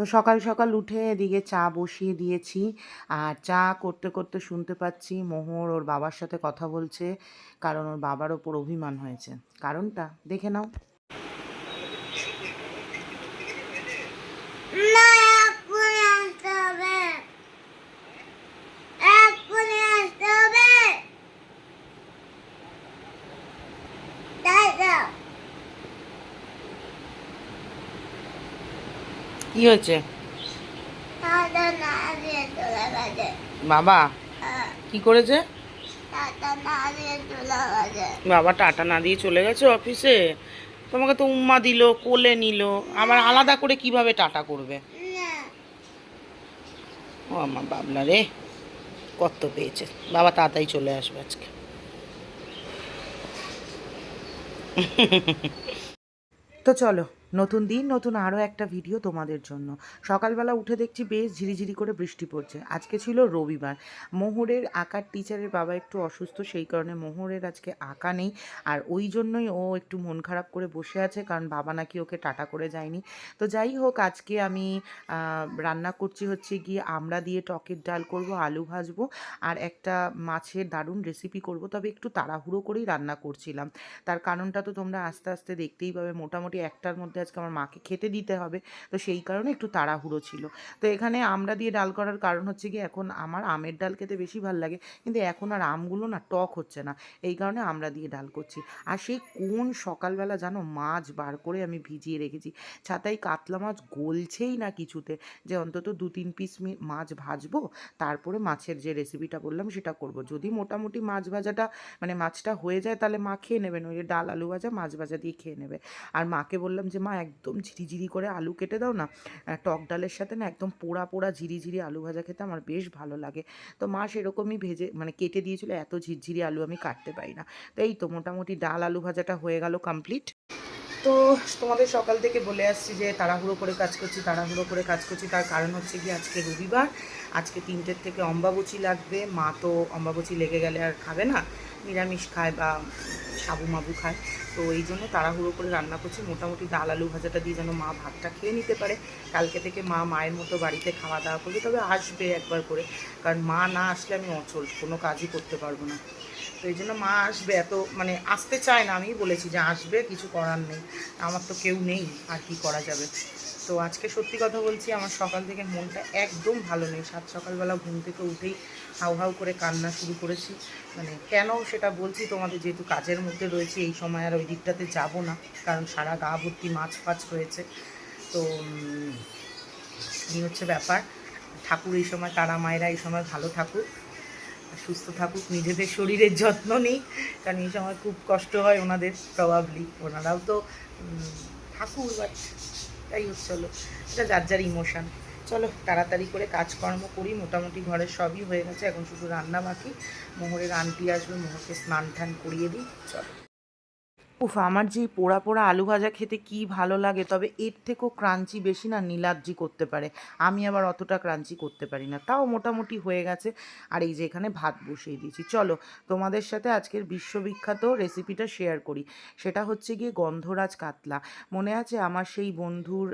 তো সকাল সকাল উঠে এদিকে চা বসিয়ে দিয়েছি আর চা করতে করতে শুনতে পাচ্ছি মোহর ওর বাবার সাথে কথা বলছে, কারণ ওর বাবার ওপর অভিমান হয়েছে। কারণটা দেখে নাও। না এক্ষুনি আসতে হবে এক্ষুনি আসতে হবে তাই দাও কি হয়েছে? বাবা? হ্যাঁ, কি করেছে? বাবা টাটা না দিয়ে চলে গেছে অফিসে? তোমাকে তো উম্মা দিল কোলে নিল। আবার আলাদা করে কীভাবে টাটা করবে? ও আমার বাবলা রে কত পেয়েছে। বাবা তাড়াতাড়ি চলে আসবে আজকে। তো চলো। নতুন দিন, নতুন আরও একটা ভিডিও তোমাদের জন্য। সকালবেলা উঠে দেখছি বেশ ঝিরিঝিরি করে বৃষ্টি পড়ছে। আজকে ছিল রবিবার। মোহরের আঁকার টিচারের বাবা একটু অসুস্থ, সেই কারণে মোহরের আজকে আঁকা নেই। আর ওই জন্যই ও একটু মন খারাপ করে বসে আছে, কারণ বাবা নাকি ওকে টাটা করে যায়নি। তো যাই হোক, আজকে আমি রান্না করছি হচ্ছে গিয়ে আমড়া দিয়ে টকের ডাল করব, আলু ভাজবো, আর একটা মাছের দারুণ রেসিপি করব। তবে একটু তাড়াহুড়ো করেই রান্না করছিলাম। তার কারণটা তো তোমরা আস্তে আস্তে দেখতেই পাবে। মোটামুটি একটার মধ্যে আজকে আমার মাকে খেতে দিতে হবে। তো সেই কারণে একটু তাড়াহুড়ো ছিল। তো এখানে আমড়া দিয়ে ডাল করার কারণ হচ্ছে কি এখন আমার আমের ডাল খেতে বেশি ভালো লাগে, কিন্তু এখন আর আমগুলো না টক হচ্ছে না। এই কারণে আমরা দিয়ে ডাল করছি। আর সেই কোন সকালবেলা জানো মাছ বার করে আমি ভিজিয়ে রেখেছি? ছাতাই কাতলা মাছ গলছেই না কিছুতে। যে অন্তত দু তিন পিস মাছ ভাজবো, তারপরে মাছের যে রেসিপিটা বললাম সেটা করব। যদি মোটামুটি মাছ ভাজাটা মানে মাছটা হয়ে যায় তাহলে মা খেয়ে নেবেন। ওই ডাল, আলু ভাজা মাছ ভাজা দিয়ে খেয়ে নেবে। আর মাকে বললাম যে, মা একদম ঝিরিঝিরি করে আলু কেটে দাও না টক ডালের সাথে না একদম পোড়া পোড়া ঝিরিঝিরি আলু ভাজা খেতে আমার বেশ ভালো লাগে। তো মা সেরকমই ভেজে মানে কেটে দিয়েছিল, এত ঝিরঝিরি আলু আমি কাটতে পারি না। তো এই তো মোটামুটি ডাল আলু ভাজাটা হয়ে গেল কমপ্লিট তো তোমাদের সকাল থেকে বলে আসছি যে তাড়াহুড়ো করে কাজ করছি, তাড়াহুড়ো করে কাজ করছি, তার কারণ হচ্ছে কি আজকে রবিবার। আজকে তিনটের থেকে অম্বাবচি লাগবে, মা তো অম্বাবচি লেগে গেলে আর খাবে না, নিরামিষ খায় বা সাবু মাবু খায়। তো এই জন্য তাড়াহুড়ো করে রান্না করছি। মোটামুটি ডাল, আলু ভাজাটা দিয়ে যেন মা ভাতটা খেয়ে নিতে পারে। কালকে থেকে মা মায়ের মতো বাড়িতে খাওয়া দাওয়া করবে, তবে আসবে একবার করে। কারণ মা না আসলে আমি অচল, কোনো কাজই করতে পারব না। তো এই জন্য মা আসবে এত মানে আসতে চায় না আমি বলেছি যে আসবে, কিছু করার নেই। আমার তো কেউ নেই, আর কি করা যাবে? তো আজকে সত্যি কথা বলছি, আমার সকাল থেকে মনটা একদম ভালো নেই। সাত সকালবেলা ঘুম থেকে উঠেই হাউ হাউ করে কান্না শুরু করেছি। মানে কেন সেটা বলছি, তোমাদের যেহেতু কাজের মধ্যে রয়েছে, এই সময় আর ওই দিকটাতে যাব না, কারণ সারা গা ভর্তি মাছ ফাছ রয়েছে। তো এই হচ্ছে ব্যাপার। ঠাকুর এই সময়, তারা মায়েরা এই সময় ভালো থাকুক, সুস্থ থাকুক, নিজেদের শরীরের যত্ন নিই কারণ এই সময় খুব কষ্ট হয় ওনাদের প্রবাবলি ওনারাও তো ঠাকুর বাট তাই হচ্ছে চলো এটা যার যার ইমোশন চলো তাড়াতাড়ি করে কাজকর্ম করি, মোটামুটি ঘরের সবই হয়ে গেছে, এখন শুধু রান্না বাকি। মোহরের আন্টি আসবে, মোহরকে স্নান টান করিয়ে দিই, চলো। উফ, আমার যে পোড়া পোড়া আলু ভাজা খেতে কি ভালো লাগে, তবে এর থেকেও ক্রাঞ্চি বেশি না নীলাদ্রি করতে পারে। আমি আবার অতটা ক্রাঞ্চি করতে পারি না। তাও মোটামুটি হয়ে গেছে। আর এই যে এখানে ভাত বসিয়ে দিয়েছি। চলো, তোমাদের সাথে আজকের বিশ্ববিখ্যাত রেসিপিটা শেয়ার করি। সেটা হচ্ছে গিয়ে গন্ধরাজ কাতলা। মনে আছে আমার সেই বন্ধুর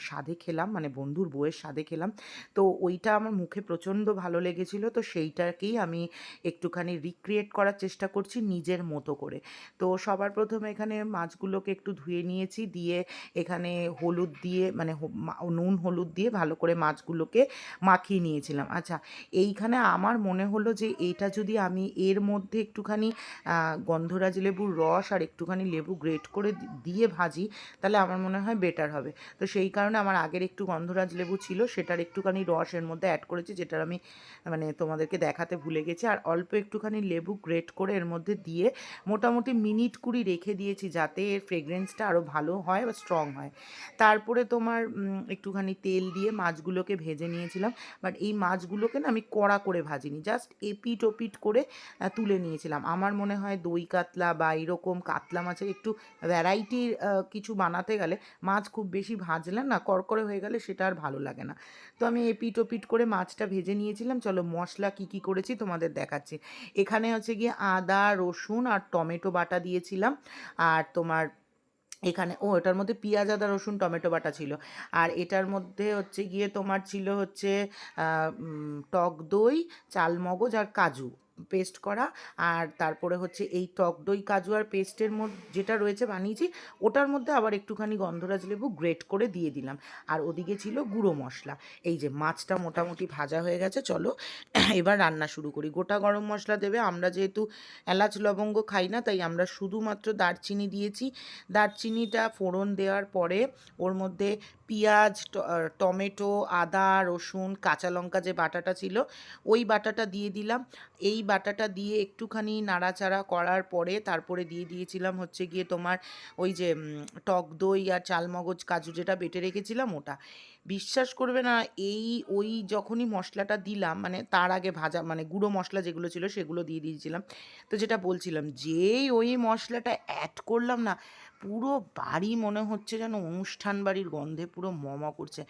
স্বাদে খেলাম মানে বন্ধুর বইয়ের স্বাদে খেলাম। তো ওইটা আমার মুখে প্রচণ্ড ভালো লেগেছিল। তো সেইটাকেই আমি একটুখানি রিক্রিয়েট করার চেষ্টা করছি নিজের মতো করে। তো সবার প্রথমে এখানে মাছগুলোকে একটু ধুয়ে নিয়েছি, দিয়ে এখানে হলুদ দিয়ে মানে নুন হলুদ দিয়ে ভালো করে মাছগুলোকে মাখিয়ে নিয়েছিলাম। আচ্ছা এইখানে আমার মনে হলো যে এইটা যদি আমি এর মধ্যে একটুখানি গন্ধরাজ লেবুর রস আর একটুখানি লেবু গ্রেট করে দিয়ে ভাজি, তাহলে আমার মনে হয় বেটার হবে। তো সেই কারণে আমার আগের একটু গন্ধরাজ লেবু ছিল, সেটার একটুখানি রস এর মধ্যে অ্যাড করেছি, যেটার আমি মানে তোমাদেরকে দেখাতে ভুলে গেছি। আর অল্প একটুখানি লেবু গ্রেট করে এর মধ্যে দিয়ে মোটামুটি মিনিট কুড়ি রেখে দিয়েছি যাতে এর ফ্রেগরেন্সটা আরও ভালো হয় বা স্ট্রং হয়। তারপরে তোমার একটুখানি তেল দিয়ে মাছগুলোকে ভেজে নিয়েছিলাম। বাট এই মাছগুলোকে না আমি কড়া করে ভাজিনি জাস্ট এপিট ওপিট করে তুলে নিয়েছিলাম। আমার মনে হয় দই কাতলা বা এরকম কাতলা মাছের একটু ভ্যারাইটির কিছু বানাতে গেলে মাছ খুব বেশি ভাজলে না করকরে হয়ে গেলে সেটা আর ভালো লাগে না। তো আমি এপিট ওপিট করে মাছটা ভেজে নিয়েছিলাম। চলো মশলা কি কি করেছি তোমাদের দেখাচ্ছি। এখানে হচ্ছে গিয়ে আদা, রসুন আর টমেটো বাটা দিয়েছিলাম। আর তোমার এখানে, ও, এটার মধ্যে পেঁয়াজ, আদা, রসুন, টমেটো বাটা ছিল। আর এটার মধ্যে হচ্ছে গিয়ে তোমার ছিল হচ্ছে টক দই, চালমগজ আর কাজু। পেস্ট করা। আর তারপরে হচ্ছে এই টক দই, কাজু আর পেস্টের মধ্যে যেটা রয়েছে বানিয়েছি, ওটার মধ্যে আবার একটুখানি গন্ধরাজ লেবু গ্রেট করে দিয়ে দিলাম। আর ওদিকে ছিল গুঁড়ো মশলা। এই যে মাছটা মোটামুটি ভাজা হয়ে গেছে, চলো। এবার রান্না শুরু করি। গোটা গরম মশলা দেবে। আমরা যেহেতু এলাচ, লবঙ্গ খাই না, তাই আমরা শুধুমাত্র দারচিনি দিয়েছি। দারচিনিটা ফোড়ন দেওয়ার পরে ওর মধ্যে পেঁয়াজ টমেটো, আদা, রসুন, কাঁচা লঙ্কা যে বাটাটা ছিল, ওই বাটাটা দিয়ে দিলাম। এই বাটাটা দিয়ে একটুখানি নাড়াচাড়া করার পরে তারপরে দিয়ে দিয়েছিলাম হচ্ছে গিয়ে তোমার ওই যে টক দই আর চালমগজ কাজু যেটা বেটে রেখেছিলাম ওটা। বিশ্বাস করবে না, এই, ওই যখনই মশলাটা দিলাম মানে তার আগে ভাজা মানে গুঁড়ো মশলা যেগুলো ছিল সেগুলো দিয়ে দিয়েছিলাম। তো যেটা বলছিলাম, যেই ওই মশলাটা অ্যাড করলাম না, পুরো বাড়ি মনে হচ্ছে যেন অনুষ্ঠান বাড়ির গন্ধে পুরো মমা করছে।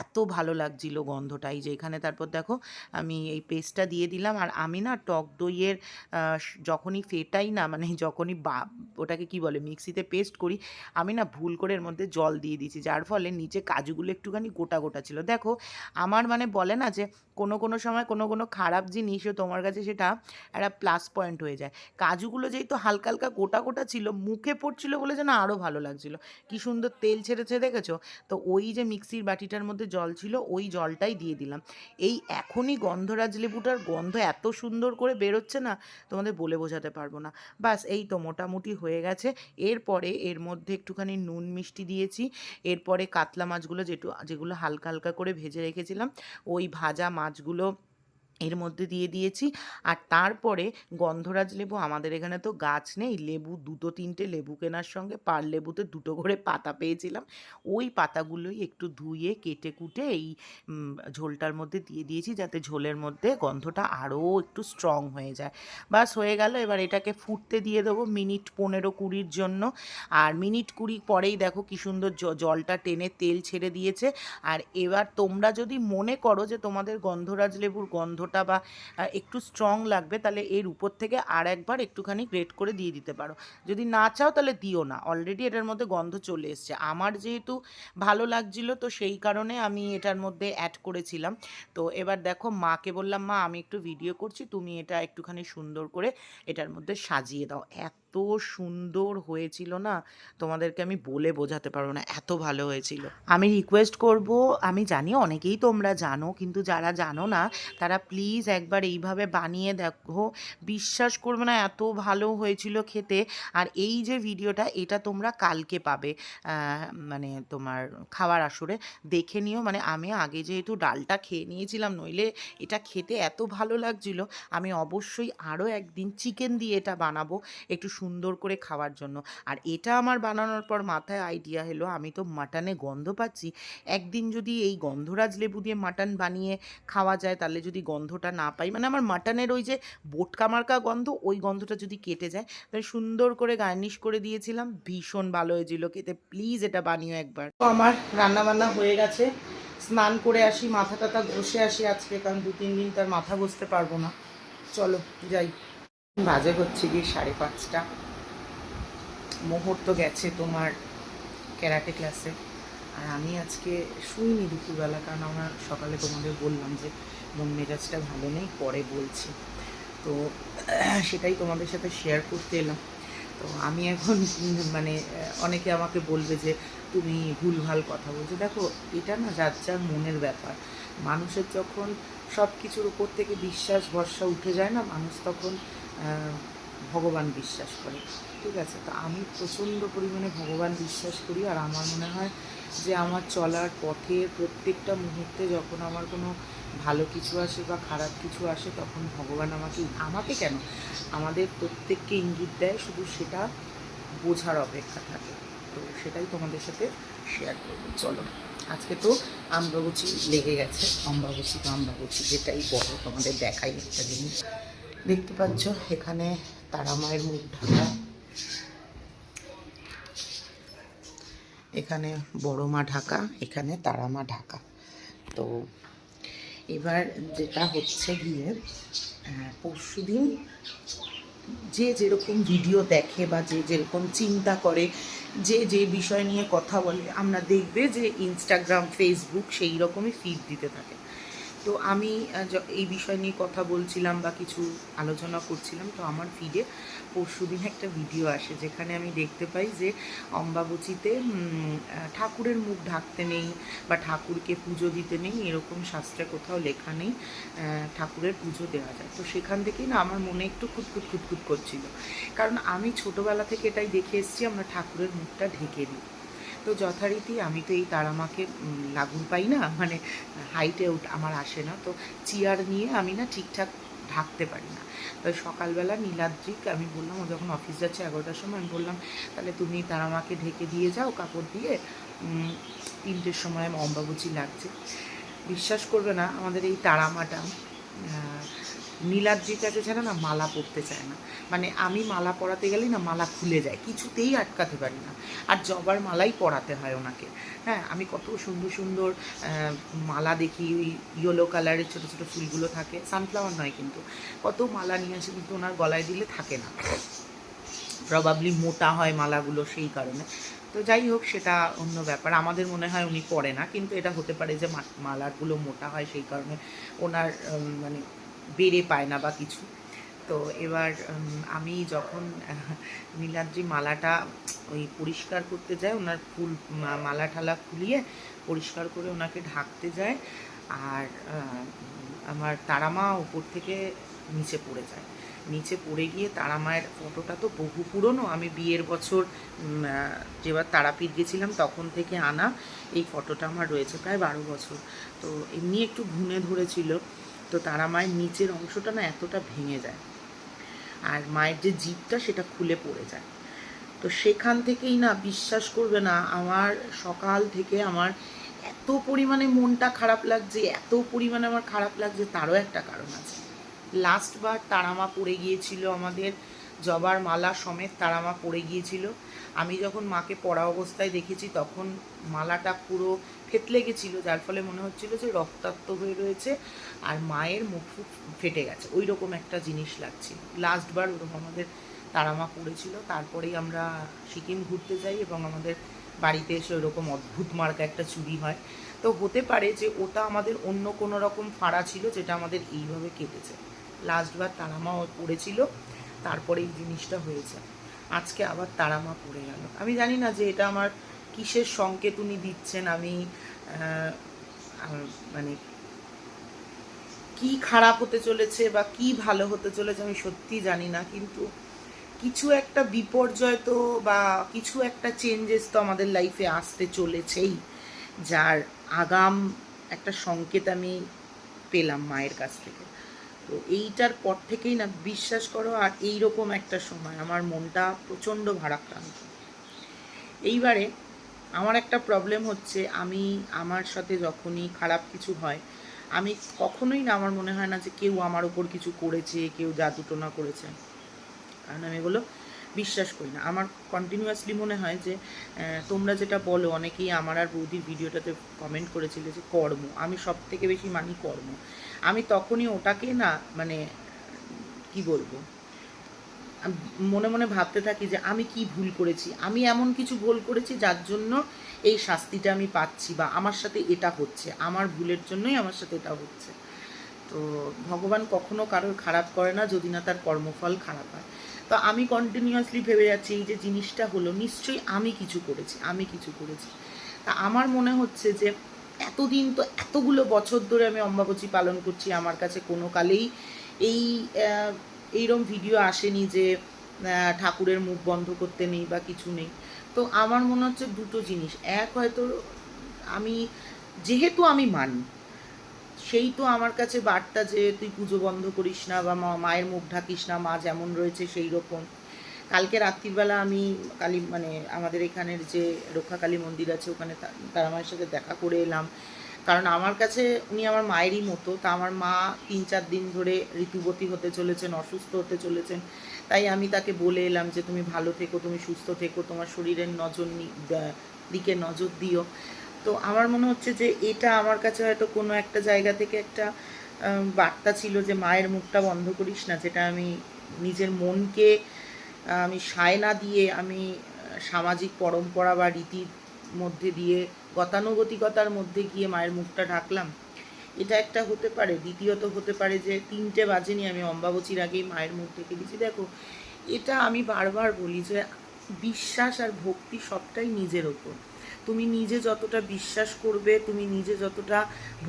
এত ভালো লাগছিল গন্ধটা, এই যে এখানে তারপর দেখো আমি এই পেস্টটা দিয়ে দিলাম, আর আমি না টক দইয়ের যখনই ফেটাই না মানে যখনই বা, ওটাকে কি বলে, মিক্সিতে পেস্ট করি, আমি না ভুল করে এর মধ্যে জল দিয়ে দিয়েছি, যার ফলে নিচে কাজুগুলো একটুখানি গোটা গোটা ছিল। দেখো, আমার মানে বলে না যে কোনো কোনো সময় কোনো কোনো খারাপ জিনিসও তোমার কাছে সেটা একটা প্লাস পয়েন্ট হয়ে যায়। কাজুগুলো যেহেতু হালকা হালকা, গোটা গোটা ছিল, মুখে পড়ছিল বলে যেন আরও ভালো লাগছিল। কি সুন্দর তেল ছেড়েছে দেখেছ? তো ওই যে মিক্সির বাটিটার মধ্যে জল ছিল, ওই জলটাই দিয়ে দিলাম। এই এখনই গন্ধরাজ লেবুটার গন্ধ এত সুন্দর করে বেরোচ্ছে না, তোমাদের বলে বোঝাতে পারব না। বাস এই তো মোটামুটি হয়ে গেছে। এরপরে এর মধ্যে একটুখানি নুন মিষ্টি দিয়েছি। এরপরে কাতলা মাছগুলো যেটু, যেগুলো হালকা হালকা করে ভেজে রেখেছিলাম। ওই ভাজা মাছগুলো এর মধ্যে দিয়ে দিয়েছি। আর তারপরে গন্ধরাজ লেবু, আমাদের এখানে তো গাছ নেই, লেবু দুটো তিনটে, লেবু কেনার সঙ্গে পার লেবুতে দুটো করে পাতা পেয়েছিলাম। ওই পাতাগুলোই একটু ধুয়ে, কেটে কুটে এই ঝোলটার মধ্যে দিয়ে দিয়েছি যাতে ঝোলের মধ্যে গন্ধটা আরও একটু স্ট্রং হয়ে যায়। বাস হয়ে গেল। এবার এটাকে ফুটতে দিয়ে দেবো মিনিট পনেরো কুড়ির জন্য। আর মিনিট কুড়ি পরেই দেখো কি সুন্দর জলটা টেনে তেল ছেড়ে দিয়েছে। আর এবার তোমরা যদি মনে করো যে তোমাদের গন্ধরাজ লেবুর গন্ধটা বা একটু স্ট্রং লাগবে, তাহলে এর উপর থেকে আর একবার একটুখানি গ্রেট করে দিয়ে দিতে পারো। যদি না চাও তাহলে দিও না। অলরেডি এটার মধ্যে গন্ধ চলে এসছে। আমার যেহেতু ভালো লাগছিল, তো সেই কারণে আমি এটার মধ্যে অ্যাড করেছিলাম। তো এবার দেখো, মাকে বললাম, মা, আমি একটু ভিডিও করছি। তুমি এটা একটুখানি সুন্দর করে এটার মধ্যে সাজিয়ে দাও। এত সুন্দর হয়েছিল না? তোমাদেরকে আমি বলে বোঝাতে পারব না, এত ভালো হয়েছিল। আমি রিকোয়েস্ট করব, আমি জানি অনেকেই তোমরা জানো, কিন্তু যারা জানো না, তারা প্লিজ একবার এইভাবে বানিয়ে দেখো। বিশ্বাস করবে না, এত ভালো হয়েছিল খেতে। আর এই যে ভিডিওটা, এটা তোমরা কালকে পাবে মানে তোমার খাওয়ার আসরে। দেখে নিও মানে আমি আগে যেহেতু ডালটা খেয়ে নিয়েছিলাম, নইলে এটা খেতে এত ভালো লাগছিল। আমি অবশ্যই আরও একদিন চিকেন দিয়ে এটা বানাবো। একটু সুন্দর করে খাওয়ার জন্য। আর এটা আমার বানানোর পর মাথায় আইডিয়া হলো আমি তো মাটনে গন্ধ পাচ্ছি। একদিন যদি এই গন্ধরাজ লেবু দিয়ে মাটন বানিয়ে খাওয়া যায়, তাহলে যদি গন্ধটা না পাই মানে আমার মাটনের ওই যে বোটকা মার্কা গন্ধ, ওই গন্ধটা যদি কেটে যায়, তাহলে সুন্দর করে গার্নিশ করে দিয়েছিলাম। ভীষণ ভালো হয়েছিল খেতে। প্লিজ এটা বানিও একবার। তো আমার রান্না বান্না হয়ে গেছে। স্নান করে আসি মাথা টাথা ঘষে আসি আজকে, কারণ দু তিন দিন তার মাথা ঘষতে পারব না। চলো, যাই। বাজে হচ্ছে গিয়ে সাড়ে পাঁচটা। মুহূর্ত গেছে তোমার ক্যারাটে ক্লাসে। আর আমি আজকে শুইনি দুপুরবেলা, কারণ আমার সকালে তোমাদের বললাম যে মন মেজাজটা ভালো নেই, পরে বলছি। তো সেটাই তোমাদের সাথে শেয়ার করতে এলাম। তো আমি এখন মানে অনেকে আমাকে বলবে যে তুমি ভুলভাল কথা বলছো। দেখো, এটা না যার যার মনের ব্যাপার। মানুষের যখন সব কিছুর উপর থেকে বিশ্বাস ভরসা উঠে যায় না, মানুষ তখন ভগবান বিশ্বাস করে। ঠিক আছে? তো আমি প্রচণ্ড পরিমাণে ভগবান বিশ্বাস করি আর আমার মনে হয় যে আমার চলার পথে প্রত্যেকটা মুহূর্তে যখন আমার কোনো ভালো কিছু আসে বা খারাপ কিছু আসে, তখন ভগবান আমাকে আমাকে কেন? আমাদের প্রত্যেককে ইঙ্গিত দেয়, শুধু সেটা বোঝার অপেক্ষা থাকে। তো সেটাই তোমাদের সাথে শেয়ার করব। চলো। আজকে তো আমবাবুচি লেগে গেছে। আমরা অম্বাবুচি তো আমরা আমবাবুচি যেটাই বড় তোমাদের দেখাই একটা জিনিস। দেখতে পাচ্ছ, এখানে তারা মায়ের মুখ ঢাকা। এখানে বড় মা ঢাকা, এখানে তারা মা ঢাকা। তো এবার যেটা হচ্ছে গিয়ে পরশু দিন যে যেরকম ভিডিও দেখে বা যে যেরকম চিন্তা করে, যে যে বিষয় নিয়ে কথা বলে, আমরা দেখবে যে ইনস্টাগ্রাম ফেসবুক সেই রকমই ফিড দিতে থাকে। তো আমি এই বিষয় নিয়ে কথা বলছিলাম বা কিছু আলোচনা করছিলাম, তো আমার ফিডে পরশু দিন একটা ভিডিও আসে যেখানে আমি দেখতে পাই যে অম্বাবচিতে ঠাকুরের মুখ ঢাকতে নেই বা ঠাকুরকে পুজো দিতে নেই, এরকম শাস্ত্রে কোথাও লেখা নেই ঠাকুরের পুজো দেওয়া যায়। তো সেখান থেকেই না আমার মনে একটু খুঁতখুত খুঁতখুত করছিল। কারণ আমি ছোটোবেলা থেকে এটাই দেখে এসেছি, আমরা ঠাকুরের মুখটা ঢেকে দিই। তো যথারীতি আমি তো এই তারামাকে উম, লাগু পাই না মানে হাইটে আমার আসে না তো চেয়ার নিয়ে আমি না ঠিকঠাক ঢাকতে পারি না। তো সকালবেলা নীলাদ্রিক আমি বললাম ও যখন অফিস যাচ্ছে এগারোটার সময় আমি বললাম তাহলে তুমি তারামাকে ঢেকে দিয়ে যাও কাপড় দিয়ে তিনটের সময় অম্বাবুচি লাগছে। বিশ্বাস করবে না আমাদের এই তারামাটা কাছে ছাড়া না মালা পরতে চায় না। মানে আমি মালা পরাতে গেলেই না মালা খুলে যায়, কিছুতেই আটকাতে পারি না। আর জবার মালাই পরাতে হয় ওনাকে। হ্যাঁ আমি কত সুন্দর সুন্দর মালা দেখি, ওই ইয়েলো কালারের ছোটো ছোটো ফুলগুলো থাকে। সানফ্লাওয়ার নয় কিন্তু। কত মালা নিয়ে আসে, কিন্তু ওনার গলায় দিলে থাকে না। প্রবাবলি মোটা হয় মালাগুলো সেই কারণে। তো যাই হোক, সেটা অন্য ব্যাপার। আমাদের মনে হয় উনি পরে না, কিন্তু এটা হতে পারে যে মা- মালাগুলো মোটা হয় সেই কারণে ওনার মানে বেড়ে পায় না বা কিছু। তো এবার আমি যখন নীলাদ্রি মালাটা ওই পরিষ্কার করতে যায় ওনার ফুল মালা ঠালা খুলিয়ে পরিষ্কার করে ওনাকে ঢাকতে যায় আর আমার তারামা উপর থেকে নিচে পড়ে যায়। নিচে পড়ে গিয়ে তারা মায়ের ফটোটা তো বহু পুরনো। আমি বিয়ের বছর যেবার তারাপীঠ গেছিলাম তখন থেকে আনা এই ফটোটা আমার রয়েছে প্রায় বারো বছর। তো এমনি একটু ঘুনে ধরেছিল। তো তারা মায়ের নিচের অংশটা না এতটা ভেঙে যায়। আর মায়ের যে জিপটা সেটা খুলে পড়ে যায়। তো সেখান থেকেই না বিশ্বাস করবে না, আমার সকাল থেকে আমার এত পরিমাণে মনটা খারাপ লাগছে, এত পরিমাণে আমার খারাপ লাগছে, তারও একটা কারণ আছে। লাস্টবার তারামা পড়ে গিয়েছিল আমাদের, জবার মালা সমেত তারামা পড়ে গিয়েছিল। আমি যখন মাকে পড়া অবস্থায় দেখেছি, তখন মালাটা পুরো ফেটলে গেছিল, যার ফলে মনে হচ্ছিল যে রক্তাক্ত হয়ে রয়েছে আর মায়ের মুখ ফেটে গেছে। ওই রকম একটা জিনিস লাগছিল লাস্টবার ওরকম আমাদের তারামা পড়েছিল, তারপরেই আমরা সিকিম ঘুরতে যাই এবং আমাদের বাড়িতে এসে ওরকম অদ্ভুত মার্কা একটা চুরি হয়। তো হতে পারে যে ওটা আমাদের অন্য কোনো রকম ফাড়া ছিল, যেটা আমাদের এইভাবে কেটেছে। লাস্টবার তারামা পড়েছিল, তারপরে এই জিনিসটা হয়েছে। আজকে আবার তারামা পড়ে গেল। আমি জানি না যে এটা আমার কিসের সংকেত উনি দিচ্ছেন, আমি মানে কি খারাপ হতে চলেছে বা কি ভালো হতে চলেছে আমি সত্যি জানি না, কিন্তু কিছু একটা বিপর্যয় তো বা কিছু একটা চেঞ্জেস তো আমাদের লাইফে আসতে চলেছেই, যার আগাম একটা সংকেত আমি পেলাম মায়ের কাছ থেকে। তো এইটার পর থেকেই না বিশ্বাস করো আর এইরকম একটা সময় আমার মনটা প্রচণ্ড ভারাক্রান্ত। এইবারে আমার একটা প্রবলেম হচ্ছে আমি, আমার সাথে যখনই খারাপ কিছু হয়, আমি কখনোই না আমার মনে হয় না যে কেউ আমার ওপর কিছু করেছে, কেউ জাদুটোনা করেছে। কারণ আমি এগুলো বিশ্বাস করি না। আমার কন্টিনিউয়াসলি মনে হয় যে তোমরা যেটা বলো, অনেকেই আমার আর বৌদির ভিডিওটাতে কমেন্ট করেছিলে যে কর্ম। আমি সব থেকে বেশি মানি কর্ম। আমি তখনই ওটাকে না মানে কি বলব মনে মনে ভাবতে থাকি যে আমি কি ভুল করেছি? আমি এমন কিছু ভুল করেছি যার জন্য এই শাস্তিটা আমি পাচ্ছি বা আমার সাথে এটা হচ্ছে। আমার ভুলের জন্যই আমার সাথে এটা হচ্ছে। তো ভগবান কখনো কারোর খারাপ করে না, যদি না তার কর্মফল খারাপ হয়। তো আমি কন্টিনিউয়াসলি ভেবে যাচ্ছি এই যে জিনিসটা হলো নিশ্চয়ই আমি কিছু করেছি আমি কিছু করেছি। তা আমার মনে হচ্ছে যে এতদিন তো এতগুলো বছর ধরে আমি অম্বাবচী পালন করছি আমার কাছে কোনো কালেই এই আহ, এইরকম ভিডিও আসেনি যে ঠাকুরের মুখ বন্ধ করতে নেই বা কিছু নেই। তো আমার মনে হচ্ছে দুটো জিনিস। এক হয়তো আমি যেহেতু আমি মানি সেই তো আমার কাছে বার্তা যে তুই পুজো বন্ধ করিস না বা মায়ের মুখ ঢাকিস না, মা যেমন রয়েছে সেই রকম। কালকে রাত্রিবেলা আমি কালী মানে আমাদের এখানের যে রক্ষাকালী মন্দির আছে, ওখানে তারা মায়ের সাথে দেখা করে এলাম। কারণ আমার কাছে উনি আমার মায়েরই মতো, তা আমার মা তিন চার দিন ধরে ঋতুবতী হতে চলেছেন, অসুস্থ হতে চলেছেন। তাই আমি তাকে বলে এলাম যে, তুমি ভালো থেকো, তুমি সুস্থ থেকো, তোমার শরীরের নজর দিকে নজর দিও। তো আমার মনে হচ্ছে যে এটা আমার কাছে হয়তো কোনো একটা জায়গা থেকে একটা বার্তা ছিল যে মায়ের মুখটা বন্ধ করিস না, যেটা আমি নিজের মনকে, আমি সায় না দিয়ে, আমি সামাজিক পরম্পরা বা রীতির মধ্যে দিয়ে, গতানুগতিকতার মধ্যে গিয়ে মায়ের মুখটা ঢাকলাম। এটা একটা হতে পারে। দ্বিতীয়ত হতে পারে যে তিনটে বাজেনি আমি অম্বাবচীর আগেই মায়ের মুখ থেকে দিচ্ছি দেখো, এটা আমি বারবার বলি যে বিশ্বাস আর ভক্তি সবটাই নিজের ওপর। তুমি নিজে যতটা বিশ্বাস করবে, তুমি নিজে যতটা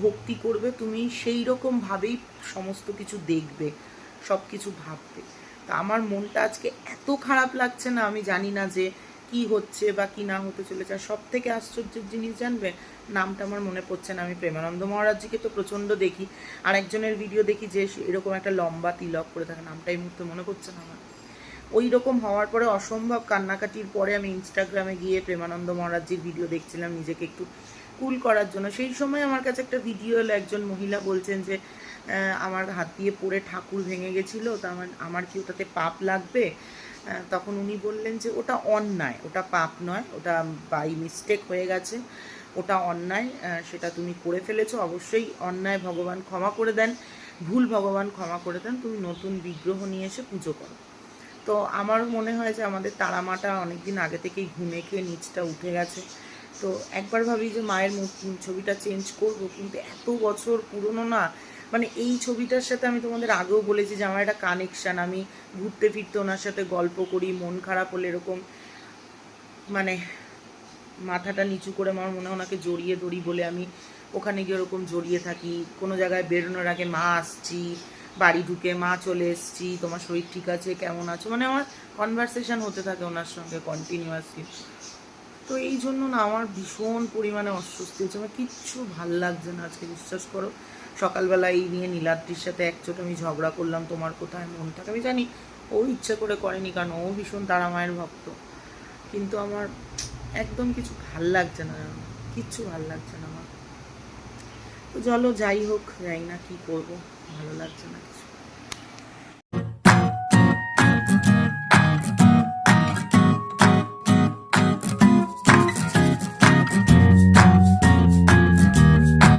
ভক্তি করবে, তুমি সেই রকমভাবেই সমস্ত কিছু দেখবে সব কিছু ভাববে। তা আমার মনটা আজকে এত খারাপ লাগছে না, আমি জানি না যে কি হচ্ছে বা কি না হতে চলেছে। আর সব থেকে আশ্চর্যের জিনিস জানবে নামটা আমার মনে পড়ছে না, আমি প্রেমানন্দ মহারাজজিকে তো প্রচণ্ড দেখি। আর একজনের ভিডিও দেখি যে এরকম একটা লম্বা তিলক করে থাকে, নামটা এই মুহূর্তে মনে পড়ছে না আমার। ওই রকম হওয়ার পরে অসম্ভব কান্নাকাটির পরে আমি ইনস্টাগ্রামে গিয়ে প্রেমানন্দ মহারাজজির ভিডিও দেখছিলাম নিজেকে একটু কুল করার জন্য। সেই সময় আমার কাছে একটা ভিডিও এলো, একজন মহিলা বলছেন যে আমার হাত দিয়ে পড়ে ঠাকুর ভেঙে গেছিল, তা আমার আমার কি ওটাতে পাপ লাগবে? তখন উনি বললেন যে, ওটা অন্যায়, ওটা পাপ নয়, ওটা বাই মিস্টেক হয়ে গেছে, ওটা অন্যায় সেটা তুমি করে ফেলেছো, অবশ্যই অন্যায় ভগবান ক্ষমা করে দেন, ভুল ভগবান ক্ষমা করে দেন, তুমি নতুন বিগ্রহ নিয়ে এসে পুজো করো। তো আমার মনে হয় যে আমাদের তারামাটা অনেকদিন আগে থেকেই ঘুমে খেয়ে নিচটা উঠে গেছে। তো একবার ভাবি যে মায়ের ছবিটা চেঞ্জ করব, কিন্তু এত বছর পুরনো না। মানে এই ছবিটার সাথে আমি তোমাদের আগেও বলেছি যে আমার একটা কানেকশান আমি ঘুরতে ফিরতে ওনার সাথে গল্প করি, মন খারাপ হলে এরকম মানে মাথাটা নিচু করে আমার মনে ওনাকে জড়িয়ে ধরি বলে আমি ওখানে গিয়ে ওরকম জড়িয়ে থাকি। কোনো জায়গায় বেরোনোর আগে মা আসছি বাড়ি ঢুকে, মা, চলে এসছি, তোমার শরীর ঠিক আছে, কেমন আছো? মানে আমার কনভারসেশন হতে থাকে ওনার সঙ্গে কন্টিনিউয়াসলি তো এই জন্য না আমার ভীষণ পরিমাণে অস্বস্তি হচ্ছে। আমার কিচ্ছু ভালো লাগছে না, আজকে বিশ্বাস করো। সকালবেলা এই নিয়ে নীলাদ্রির সাথে এক একচোট আমি ঝগড়া করলাম, তোমার কোথায় মন থাকে? আমি জানি ও ইচ্ছে করে করেনি, কারণ ও ভীষণ তারা মায়ের ভক্ত। কিন্তু আমার একদম কিছু ভালো লাগছে না কিচ্ছু ভালো লাগছে না আমার। তো চলো, যাই হোক যাই না কি করব। ভালো লাগছে না